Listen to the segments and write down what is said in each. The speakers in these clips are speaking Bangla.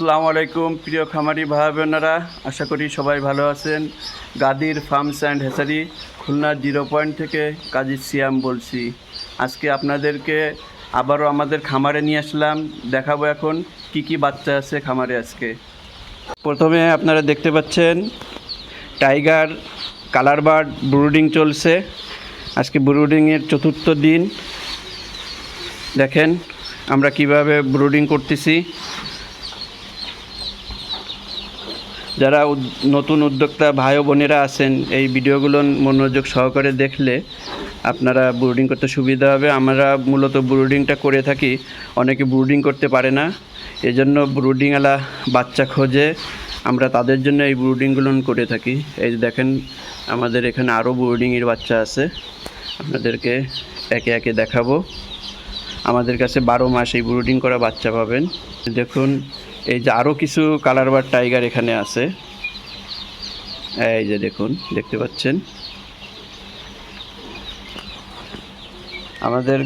আসসালামু আলাইকুম, প্রিয় খামারি ভাই বোনেরা আশা করি সবাই ভালো আছেন। Gadir farms and Hesari Khulna zero point থেকে কাজী সিয়াম বলছি। আজকে আপনাদেরকে আবারও আমাদের খামারে নিয়ে আসলাম। দেখাবো এখন কি কি বাচ্চা আছে খামারে আজকে। প্রথমে আপনারা দেখতে পাচ্ছেন, টাইগার কালার বার্ড ব্রুডিং চলছে। আজকে ব্রুডিংয়ের চতুর্থ দিন। দেখেন, আমরা কীভাবে ব্রুডিং করতেছি। যারা নতুন উদ্যোক্তা ভাই বোনেরা আছেন, এই ভিডিওগুলো মনোযোগ সহকারে দেখলে আপনারা ব্রুডিং করতে সুবিধা হবে। আমরা মূলত ব্রুডিংটা করে থাকি, অনেকে ব্রুডিং করতে পারে না। এজন্য ব্রুডিংওয়ালা বাচ্চা খোঁজে আমরা তাদের জন্য এই ব্রুডিংগুলো করে থাকি। এই দেখেন, আমাদের এখানে আরও ব্রুডিংয়ের বাচ্চা আছে। আপনাদেরকে একে একে দেখাবো। আমাদের কাছে বারো মাস এই ব্রুডিং করা বাচ্চা পাবেন। দেখুন এই যে আরও কিছু কালার বার টাইগার এখানে আছে। এই যে দেখুন, দেখতে পাচ্ছেন? আমাদের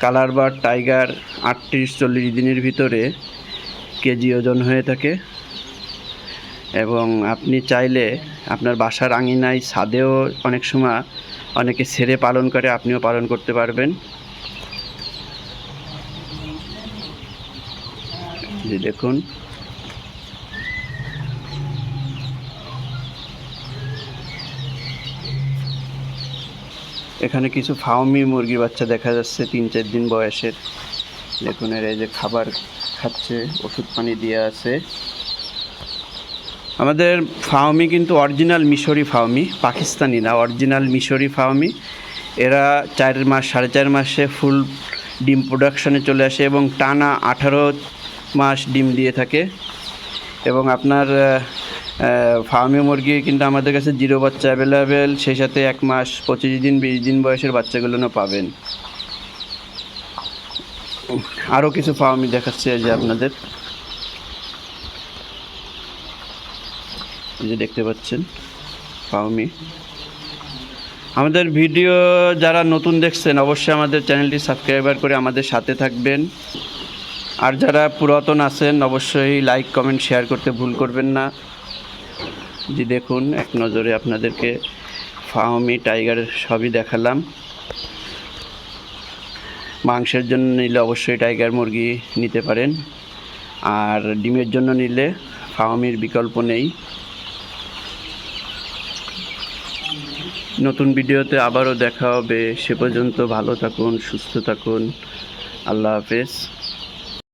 কালার বার টাইগার আটত্রিশ, চল্লিশ দিনের ভিতরে কেজি ওজন হয়ে থাকে। এবং আপনি চাইলে আপনার বাসার আঙিনায় ছাদেও অনেক সময় অনেকে ছেড়ে পালন করে, আপনিও পালন করতে পারবেন। যে দেখুন। এখানে কিছু ফাউমি মুরগির বাচ্চা দেখা যাচ্ছে তিন, চার দিন বয়সের। দেখুন, এরা যে খাবার খাচ্ছে, ওষুধ পানি দিয়ে আছে। আমাদের ফাউমি কিন্তু অরিজিনাল মিশরি ফাউমি, পাকিস্তানি না, অরিজিনাল মিশরি ফাউমি। এরা চার মাস, সাড়ে চার মাসে ফুল ডিম প্রোডাকশনে চলে আসে এবং টানা আঠারো মাস ডিম দিয়ে থাকে এবং আপনার ফার্মি মুরগি কিন্তু আমাদের কাছে জিরো বাচ্চা অ্যাভেলেবেল সেই সাথে এক মাস পঁচিশ দিন, বিশ দিন বয়সের বাচ্চাগুলো পাবেন। আরও কিছু ফার্মি দেখাচ্ছে যে আপনাদের। যে দেখতে পাচ্ছেন ফার্মি। আমাদের ভিডিও যারা নতুন দেখছেন, অবশ্যই আমাদের চ্যানেলটি সাবস্ক্রাইবার করে আমাদের সাথে থাকবেন। আর যারা পুরাতন আছেন, অবশ্যই লাইক কমেন্ট শেয়ার করতে ভুল করবেন না। জি, দেখুন, এক নজরে আপনাদেরকে ফাহমি টাইগার সবই দেখালাম। মাংসের জন্য নিলে অবশ্যই টাইগার মুরগি নিতে পারেন। আর ডিমের জন্য নিলে ফাহমির বিকল্প নেই। নতুন ভিডিওতে আবারও দেখা হবে। সে পর্যন্ত ভালো থাকুন, সুস্থ থাকুন। আল্লাহ হাফেজ।